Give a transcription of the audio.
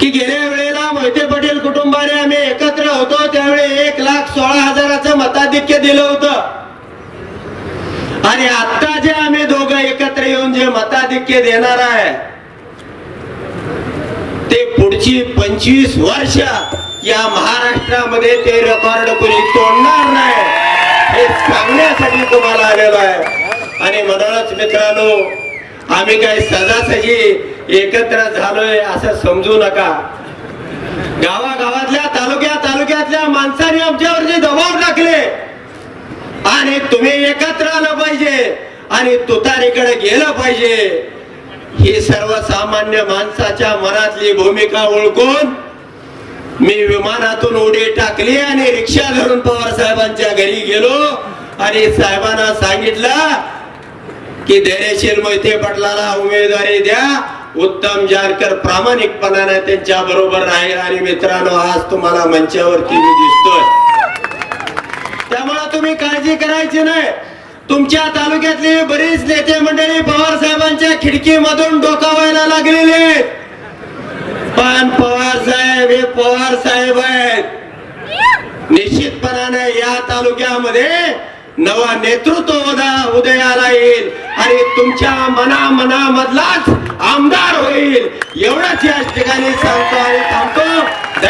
की गेल्या वेळेला मोहिते पटेल कुटुंबाने आम्ही एकत्र होतो त्यावेळी एक लाख सोळा हजाराचं मताधिक्य दिलं होतं. आणि आता जे आम्ही दोघं एकत्र येऊन जे मताधिक्य देणार आहे ते पुढची पंचवीस वर्ष या महाराष्ट्रामध्ये ते रेकॉर्ड कोणी तोडणार नाही हे सांगण्यासाठी तुम्हाला आलेलो आहे. आणि म्हणूनच मित्रांनो आम्ही काही सजासजी एकत्र झालोय असं समजू नका. गावागावातल्या तालुक्या तालुक्यातल्या माणसाने आमच्यावरती दबाव टाकले. आणि तुम्ही एकत्र आलं पाहिजे. आणि तुतारीकडे गेलं पाहिजे. ही सर्वसामान्य माणसाच्या मनातली भूमिका ओळखून मी विमानातून उडी टाकली आणि रिक्षा धरून पवार साहेबांच्या घरी गेलो. आणि साहेबांना सांगितलं की धैर्यशील मोहिते पटलाला उमेदवारी द्या. उत्तम जानकर प्रामाणिकपणाने त्यांच्या बरोबर राहील. आणि मित्रांनो आज तुम्हाला मंचावरती मी दिसतोय. त्यामुळे तुम्ही काळजी करायची नाही. तुमच्या तालुक्यातली बरीच नेते मंडळी पवार साहेबांच्या खिडकीमधून डोकावायला लागलेले आहेत. पण पवार साहेब हे पवार साहेब आहेत. निश्चितपणाने या तालुक्यामध्ये नवा नेतृत्व आणि तुमच्या मना मनामधलाच आमदार होईल. एवढंच या ठिकाणी सांगतो आणि थांबतो.